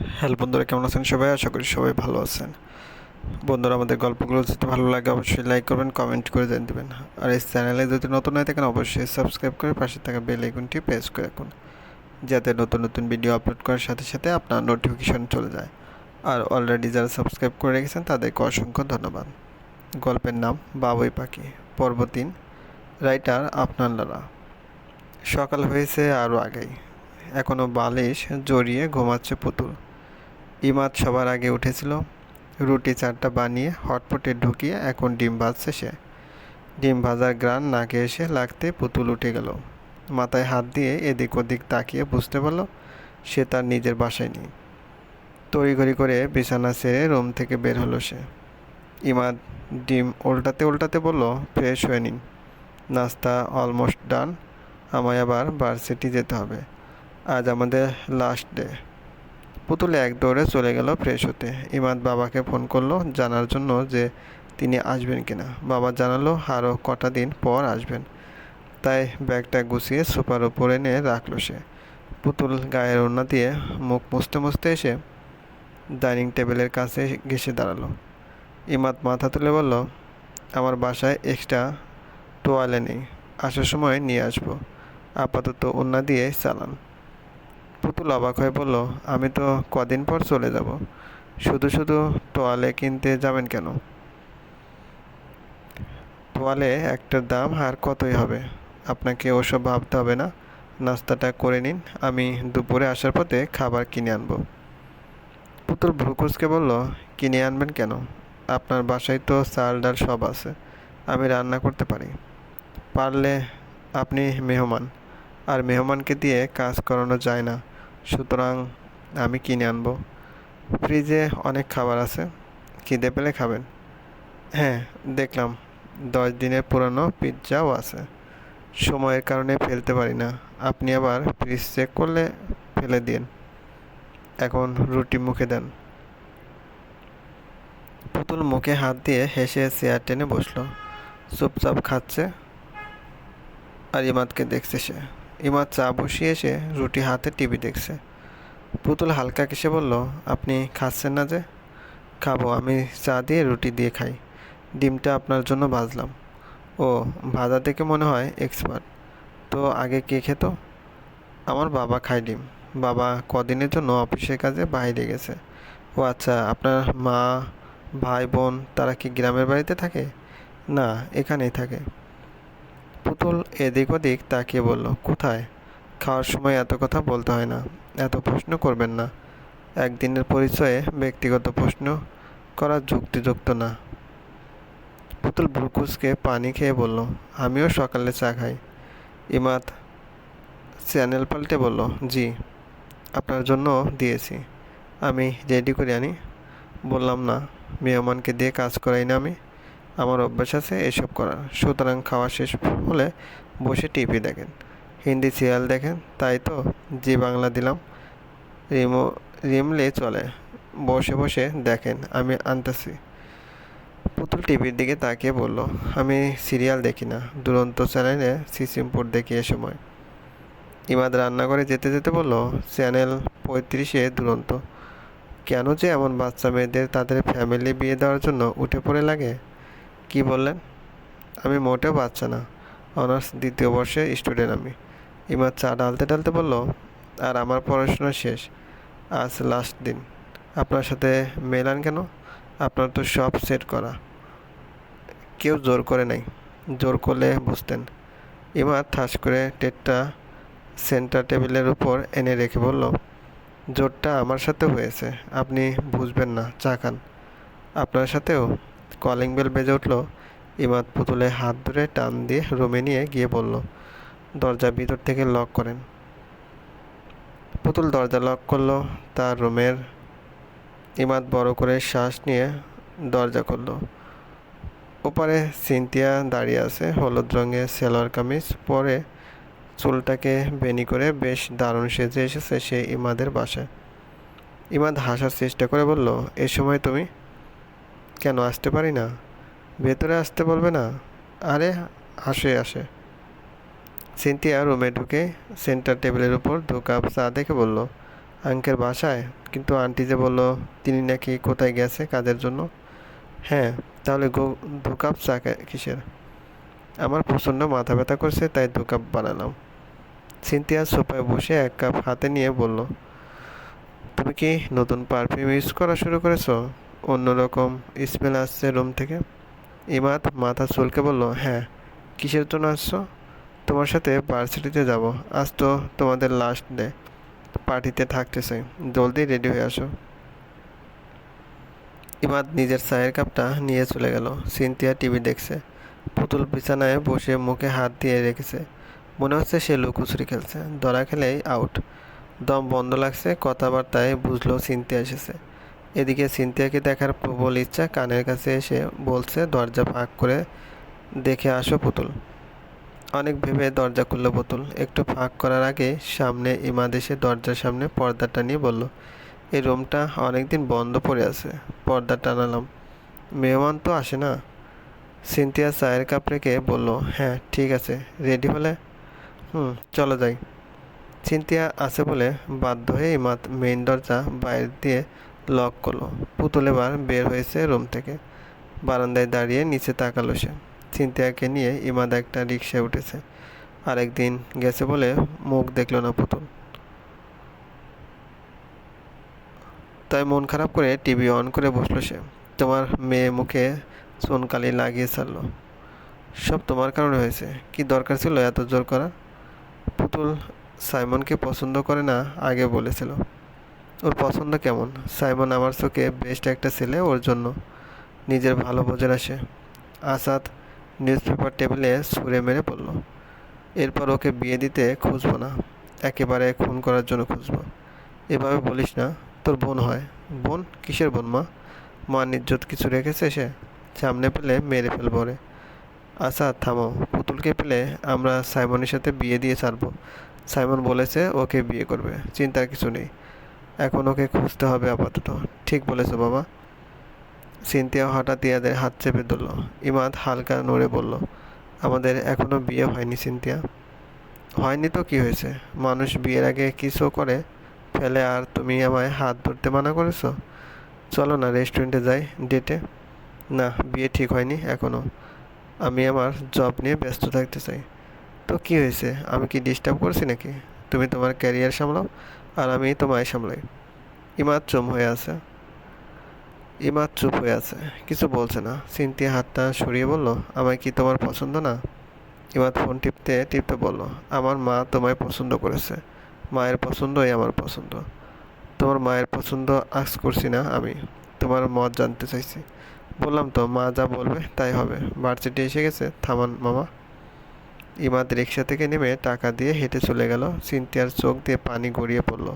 Hello বন্ধুরা, কেমন আছেন সবাই? আশা করি সবাই ভালো আছেন। বন্ধুরা, আমাদের গল্পগুলো যদি ভালো লাগে, অবশ্যই লাইক করবেন কমেন্ট করে দিয়ে দেবেন। আর এই চ্যানেলে যদি নতুন হয়ে থাকেন, অবশ্যই সাবস্ক্রাইব করে পাশে থাকা বেল আইকনটি প্রেস করে রাখুন। যাতে নতুন নতুন ভিডিও আপলোড করার সাথে সাথে আপনার নোটিফিকেশন চলে যায়। আর অলরেডি যারা সাবস্ক্রাইব করে রেখেছেন, তাদেরকে অসংখ্য ধন্যবাদ। গল্পের নাম বাবুই পাখি, পর্ব তিন রাইটার আপনার লারা সকাল হয়েছে আরও আগেই। এখনও বালিশ জড়িয়ে ঘুমাচ্ছে পুতুল। ইমাদ সবার আগে উঠেছিল। রুটি চারটা বানিয়ে হটপটে ঢুকিয়ে এখন ডিম ভাজছে সে। ডিম ভাজার গ্রান নাকে এসে লাগতে পুতুল উঠে গেল। মাথায় হাত দিয়ে এদিক ওদিক তাকিয়ে বুঝতে পারল, সে তার নিজের বাসায় নেই। তড়িঘড়ি করে বিছানা সেরে রুম থেকে বের হলো সে। ইমাদ ডিম উল্টাতে উল্টাতে বলল, ফ্রেশ হয়ে নিন। নাস্তা অলমোস্ট ডান। আমায় আবার ভার্সিটি যেতে হবে। আজ আমাদের লাস্ট ডে। পুতুল এক দৌড়ে চলে গেল ফ্রেশ হতে। ইমাদ বাবাকে ফোন করল জানার জন্য যে তিনি আসবেন কিনা। বাবা জানালো আরও কটা দিন পর আসবেন। তাই ব্যাগটা গুছিয়ে সোফার উপর এনে রাখল সে। পুতুল গায়ের ওড়না দিয়ে মুখ মুছতে মুছতে এসে ডাইনিং টেবিলের কাছে ঘেসে দাঁড়াল। ইমাদ মাথা তুলে বলল, আমার বাসায় এক্সট্রা তোয়ালে নেই, আসার সময় নিয়ে আসব। আপাতত ওড়না দিয়ে চালান। পুতুল অবাক হয়ে বলল, আমি তো কদিন পর চলে যাব। শুধু শুধু তোয়ালে কিনতে যাবেন কেন? তোয়ালে একটার দাম আর কতই হবে? আপনাকে ওসব ভাবতে হবে না। নাস্তাটা করে নিন। আমি দুপুরে আসার পথে খাবার কিনে আনব। পুতুল ভ্রুকুসকে বলল, কিনে আনবেন কেন? আপনার বাসায় তো চাল ডাল সব আছে। আমি রান্না করতে পারি। পারলে আপনি মেহমান। আর মেহমানকে দিয়ে কাজ করানো যায় না। সুতরাং আমি কিনে আনব। ফ্রিজে অনেক খাবার আছে। খিদে পেলে খাবেন। হ্যাঁ দেখলাম। দশ দিনের পুরনো পিৎজাও আছে। সময়ের কারণে ফেলতে পারি না। আপনি আবার ফ্রিজ চেক করলে ফেলে দিন। এখন রুটি মুখে দেন। পুতুল মুখে হাত দিয়ে হেসে চেয়ার টেনে বসল। চুপচাপ খাচ্ছে। আর ইমাদকে দেখছে সে। ইমাদ চা বসিয়ে এসে রুটি হাতে টিভি দেখছে। পুতুল হালকা কেসে বলল, আপনি খাচ্ছেন না যে? খাব, আমি চা দিয়ে রুটি দিয়ে খাই। ডিমটা আপনার জন্য ভাজলাম। ও, ভাজা দেখে মনে হয় এক্সপার্ট তো আগে কে খেত? আমার বাবা খায় ডিম। বাবা কদিনের জন্য অফিসের কাজে বাইরে গেছে। ও আচ্ছা আপনার মা, ভাই, বোন, তারা কি গ্রামের বাড়িতে থাকে? না, এখানেই থাকে। পুতুল এদিক ওদিক তাকিয়ে বলল, কোথায়? খাওয়ার সময় এত কথা বলতে হয় না। এত প্রশ্ন করবেন না। একদিনের পরিচয়ে ব্যক্তিগত প্রশ্ন করা যুক্তিযুক্ত না। পুতুল ব্রুকুসকে পানি খেয়ে বলল, আমিও সকালে চা খাই। ইমাদ চ্যানেল পাল্টে বলল, জি, আপনার জন্য দিয়েছি। আমি রেডি করে আনি। বললাম, না, মেহমানকে দিয়ে কাজ করাই না আমি। আমার অভ্যাস আছে এসব করার। সুতরাং খাওয়া শেষ হলে বসে টিভি দেখেন, হিন্দি সিরিয়াল দেখেন, তাই তো? জি বাংলা দিলাম। রিমো, রিমলে চলে। বসে বসে দেখেন, আমি আনতেছি। পুতুল টিভির দিকে তাকিয়ে বলল, আমি সিরিয়াল দেখি না, দুরন্ত চ্যানেলে সিসিমপুর দেখি এ সময়। ইমাদ রান্নাঘরে যেতে যেতে বলল, চ্যানেল পঁয়ত্রিশে দুরন্ত। কেন যে এমন বাচ্চা মেয়েদের তাদের ফ্যামিলি বিয়ে দেওয়ার জন্য উঠে পড়ে লাগে? কি বললেন? আমি মোটেও বাচ্চা না। অনার্স দ্বিতীয় বর্ষে স্টুডেন্ট আমি। ইমার চা ডালতে ডালতে বলল, আর আমার পড়াশোনা শেষ। আজ লাস্ট দিন। আপনার সাথে মেলান কেন? আপনার তো সব সেট করা। কেউ জোর করে নাই। জোর করলে বুঝতেন। ইমাদ ঠাস করে টেটটা সেন্টার টেবিলের উপর এনে রেখে বলল, জোরটা আমার সাথে হয়েছে। আপনি বুঝবেন না। চা খান। আপনার সাথেও? কলিং বেল বেজে উঠল। ইমাদ পুতুলে হাত ধরে টান দিয়ে রুমে নিয়ে গিয়ে বলল, দরজা ভিতর থেকে লক করেন। পুতুল দরজা লক করল, তার রুমের ইমাদ বড় করে শ্বাস নিয়ে দরজা করল ওপারে সিনতিয়া দাঁড়িয়ে আছে, হলুদ রঙের সেলোয়ার কামিজ পরে চুলটাকে বেনি করে বেশ দারুণ সেজে এসেছে সে ইমাদের বাসায়। ইমাদ হাসার চেষ্টা করে বলল, এ সময় তুমি কেন আসতে পারি না? ভেতরে আসতে বলবে না? আরে, আসে আসে। সিনথিয়া রুমে ঢুকে সেন্টার টেবিলের উপর দু কাপ চা দেখে বলল আঙ্কের বাসায়? কিন্তু আন্টি যে বলল, তিনি নাকি কোথায় গেছে কাজের জন্য? হ্যাঁ তাহলে গো, দু কাপ চা কিসের? আমার প্রচণ্ড মাথা ব্যথা করছে, তাই দু কাপ বানালাম। সিনথিয়া সোফায় বসে এক কাপ হাতে নিয়ে বলল, তুমি কি নতুন পারফিউম ইউজ করা শুরু করেছ? অন্যরকম স্মেল আসছে রুম থেকে। ইমাদ মাথা চুলকে বলল হ্যাঁ কিসের জন্য আসছো? তোমার সাথে ভার্সিটিতে যাব। আজ তো তোমাদের লাস্ট ডে পার্টিতে থাকতেছে। জলদি রেডি হয়ে আসো। ইমাদ নিজের চায়ের কাপটা নিয়ে চলে গেল। সিনথিয়া টিভি দেখছে। পুতুল বিছানায় বসে মুখে হাত দিয়ে রেখেছে। মনে হচ্ছে সে লুকোচুরি খেলছে। ধরা খেলেই আউট দম বন্ধ লাগছে, কথাবার্তায় বুঝলো সিনথিয়া এসেছে। এদিকে সিনথিয়াকে দেখার প্রবল ইচ্ছা কানের কাছে এসে বলছে, দরজা ফাঁক করে দেখে আসো পুতুল। অনেক ভেবে দরজা খুলল পুতুল। একটু ফাঁক করার আগে সামনে ইমাদ এসে দরজার সামনে পর্দাটা নিয়ে বলল এই রুমটা অনেকদিন বন্ধ পড়ে আছে, পর্দা টানালাম। মেহমান তো আসে না? সিনথিয়া চায়ের কাপ রেখে বলল হ্যাঁ ঠিক আছে, রেডি হলে? হুম, চলো যাই। সিনথিয়া আছে বলে বাধ্য হয়ে ইমাদ মেইন দরজা বাইরে দিয়ে লক করল। পুতুল এবার বের হয়েছে রুম থেকে। বারান্দায় দাঁড়িয়ে নিচে তাকালো সে। সিনথিয়াকে নিয়ে ইমাদ একটা রিক্সায় উঠেছে। আরেকদিন গেছে বলে মুখ দেখল না পুতুল। তাই মন খারাপ করে টিভি অন করে বসল সে। তোমার মেয়ে মুখে চুনকালি লাগিয়ে ছাড়লো। সব তোমার কারণে হয়েছে। কি দরকার ছিল এত জোর করা? পুতুল সাইমনকে পছন্দ করে না, আগে বলেছিল। ওর পছন্দ কেমন? সাইমন আমার চোখে বেস্ট একটা ছেলে, ওর জন্য। নিজের ভালো বোঝে না সে আসাদ নিউজ পেপার টেবিলে ছুঁড়ে মেরে পড়ল এরপর ওকে বিয়ে দিতে খুঁজবো না। একেবারে খুন করার জন্য খুঁজবো। এভাবে বলিস না, তোর বোন হয়। বোন? কিসের বোন মা? মা নিজ্জত কিছু রেখেছে সে? সামনে পেলে মেরে ফেলব রে আচ্ছা থামো। পুতুলকে পেলে আমরা সাইমনের সাথে বিয়ে দিয়ে ছাড়বো। সাইমন বলেছে ওকে বিয়ে করবে। চিন্তার কিছু নেই। এখন ওকে খুঁজতে হবে আপাতত। ঠিক বলেছ, বাবা। সিনথিয়া হঠাৎ ইয়াদের হাত চেপে ধরল। ইমাদ হালকা নড়ে বলল, আমাদের এখনও বিয়ে হয়নি, সিনথিয়া। হয়নি তো কি হয়েছে? মানুষ বিয়ের আগে কিছু করে ফেলে আর তুমি আমায় হাত ধরতে মানা করেছ? চলো না, রেস্টুরেন্টে যাই, ডেটে। না, বিয়ে ঠিক হয়নি এখনও আমি আমার জব নিয়ে ব্যস্ত থাকতে চাই। তো কি হয়েছে? আমি কি ডিস্টার্ব করছি নাকি? তুমি তোমার ক্যারিয়ার সামলাও। আর আমি তোমায় সামলাই। ইমাদ চুপ হয়ে আছে। ইমাদ চুপ হয়ে আছে। কিছু বলছে না। সিনথিয়া হাতটা সরিয়ে বলল, আমায় কি তোমার পছন্দ না? ইমাদ ফোন টিপতে টিপতে বলল, আমার মা তোমায় পছন্দ করেছে। মায়ের পছন্দই আমার পছন্দ। তোমার মায়ের পছন্দ আজ করছি না আমি। তোমার মত জানতে চাইছি। বললাম তো, মা যা বলবে তাই হবে। ভার্সিটি এসে গেছে, থামান মামা। ইমাদ রিক্সা থেকে নেমে টাকা দিয়ে হেঁটে চলে গেল। সিনথিয়ার চোখ দিয়ে পানি গড়িয়ে পড়ল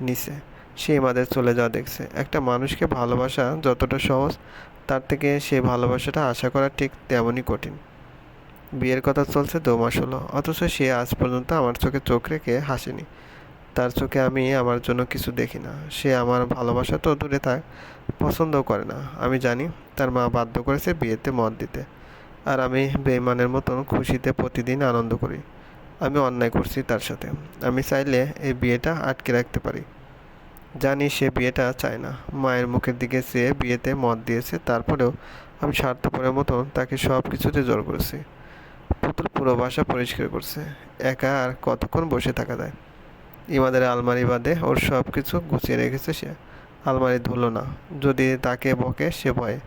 নিচে। সে ইমাদের চলে যাওয়া দেখছে। একটা মানুষকে ভালোবাসা যতটা সহজ, তার থেকে সেই ভালোবাসাটা আশা করা ঠিক তেমনই কঠিন। বিয়ের কথা চলছে দু মাস হলো, অথচ সে আজ পর্যন্ত আমার চোখে চোখ রেখে হাসেনি। তার চোখে আমি আমার জন্য কিছু দেখি না। সে আমার ভালোবাসা তো দূরে থাক, পছন্দও করে না। আমি জানি তার মা বাধ্য করেছে বিয়েতে মত দিতে। আর আমি বেইমানের মতন খুশিতে প্রতিদিন আনন্দ করি। আমি অন্যায় করছি তার সাথে। আমি চাইলে এই বিয়েটা আটকে রাখতে পারি। জানি সে বিয়েটা চায় না। মায়ের মুখের দিকে চেয়ে বিয়েতে মত দিয়েছে, তারপরেও আমি স্বার্থপরের মতন তাকে সব কিছুতে জোর করেছি। পুতুল পুরো বাসা পরিষ্কার করছে। একা আর কতক্ষণ বসে থাকা যায়? ইমাদের আলমারি বাদে ওর সব কিছু গুছিয়ে রেখেছে সে। আলমারি ধুলো না। যদি তাকে বকে সে ভয়ে।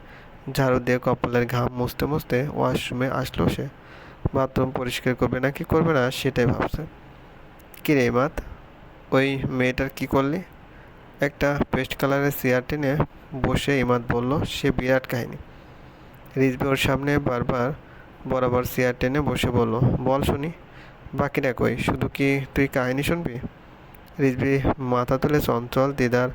ঝাড়ু দিয়ে কপালের ঘাম মুছতে মুছতে ওয়াশরুমে আসলো সে। বাথরুম পরিষ্কার করবে না কি করবে না সেটাই ভাবছে। কী রে ইমাদ ওই মেয়েটার কি করলি? একটা পেস্ট কালারের চেয়ার টেনে বসে ইমাদ বলল, সে বিরাট কাহিনী। রিজবি ওর সামনে বারবার বরাবর চেয়ার টেনে বসে বলল, বল শুনি বাকিটা কই? শুধু কি তুই কাহিনী শুনবি? রিজবি মাথা তুলে চঞ্চল, দিদার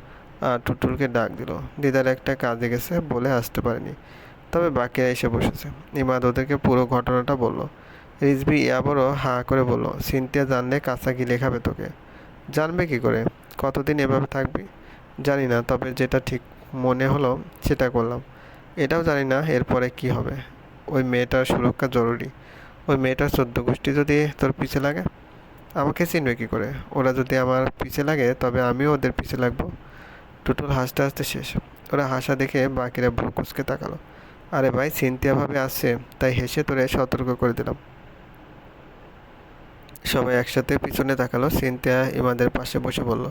আর টুটুলকে ডাক দিল। দিদার একটা কাজে গেছে বলে আসতে পারেনি। তবে বাকিরা এসে বসেছে। ইমাদ ওদেরকে পুরো ঘটনাটা বলল। রিজবি আবারও হা করে বলল, সিনথিয়া জানলে কাঁচা গিলে খাবে তোকে। জানবে কি করে? কতদিন এভাবে থাকবি? জানি না, তবে যেটা ঠিক মনে হলো সেটা করলাম। এটাও জানি না এরপরে কি হবে। ওই মেয়েটার সুরক্ষা জরুরি। ওই মেয়েটার চোদ্দ গোষ্ঠী যদি তোর পিছে লাগে, আমাকে চিনবে কী করে? ওরা যদি আমার পিছে লাগে, তবে আমিও ওদের পিছে লাগবো। টুটুল হাসতে হাসতে শেষ। ওরা হাসা দেখে বাকিরা বুক কুচকে তাকালো। আরে ভাই, সিনথিয়া ভাবে আসছে, তাই হেসে তোরে সতর্ক করে দিলাম। সবাই একসাথে পিছনে তাকালো। সিনতিয়া ইমাদের পাশে বসে বলল,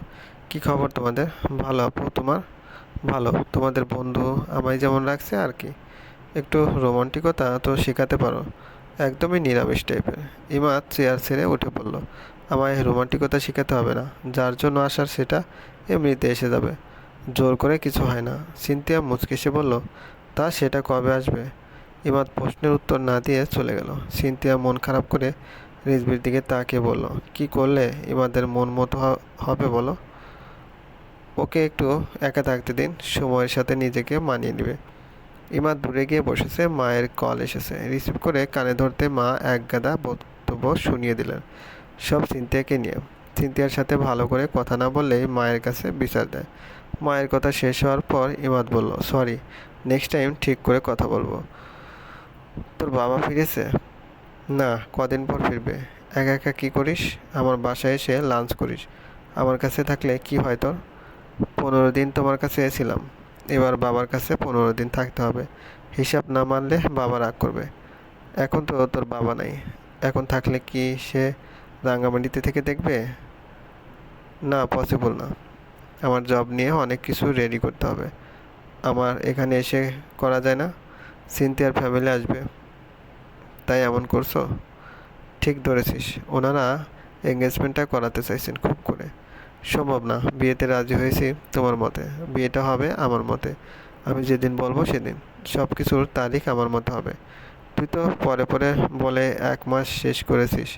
কি খবর তোমাদের? ভালো আপু তোমার? ভালো, তোমাদের বন্ধু আমায় যেমন রাখছে আর কি। একটু রোমান্টিকতা তো শেখাতে পারো। একদমই নিরামিষ টাইপের। ইমাদ চেয়ার ছেড়ে উঠে পড়ল, আমায় রোমান্টিকতা শেখাতে হবে না। যার জন্য আসার সেটা এমনিতে এসে যাবে। জোর করে কিছু হয় না। সিনথিয়া মুচকেসে বলল, তা সেটা কবে আসবে? ইমাদ প্রশ্নের উত্তর না দিয়ে চলে গেল। সিনথিয়া মন খারাপ করে রিজবির দিকে তাকিয়ে বলল, কি করলে ইমাদের মন মতো হবে বলো? ওকে একটু একা থাকতে দিন, সময়ের সাথে নিজেকে মানিয়ে নেবে। ইমাদ দূরে গিয়ে বসেছে, মায়ের কল এসেছে। রিসিভ করে কানে ধরতে মা এক গাদা বক্তব্য শুনিয়ে দিলেন। সব সিনথিয়াকে নিয়ে। সিনথিয়ার সাথে ভালো করে কথা না বললেই মায়ের কাছে বিচার দেয়। মায়ের কথা শেষ হওয়ার পর ইমাদ বলল, সরি নেক্সট টাইম ঠিক করে কথা বলব। তোর বাবা ফিরেছে? না, কদিন পর ফিরবে। একা একা কী করিস? আমার বাসায় এসে লাঞ্চ করিস। আমার কাছে থাকলে কি হয় তোর? পনেরো দিন তোমার কাছে এসেছিলাম। এবার বাবার কাছে পনেরো দিন থাকতে হবে। হিসাব না মানলে বাবা রাগ করবে। এখন তো তোর বাবা নাই। এখন থাকলে কি সে রাঙ্গামাটিতে থেকে দেখবে? না পসিবল না। আমার জব নিয়ে অনেক কিছু রেডি করতে হবে। আমার এখানে এসে করা যায় না। সিনথিয়ার ফ্যামিলি আসবে। তাই এমন করছ? ঠিক ধরেছিস। ওনারা এঙ্গেজমেন্টটা করাতে চাইছেন খুব করে। সম্ভব না। বিয়েতে রাজি হয়েছি তোমার মতে। বিয়েটা হবে আমার মতে। আমি যেদিন বলব সেদিন। সব কিছুর তারিখ আমার মতো হবে। তুই তো পরে পরে বলে এক মাস শেষ করেছিস।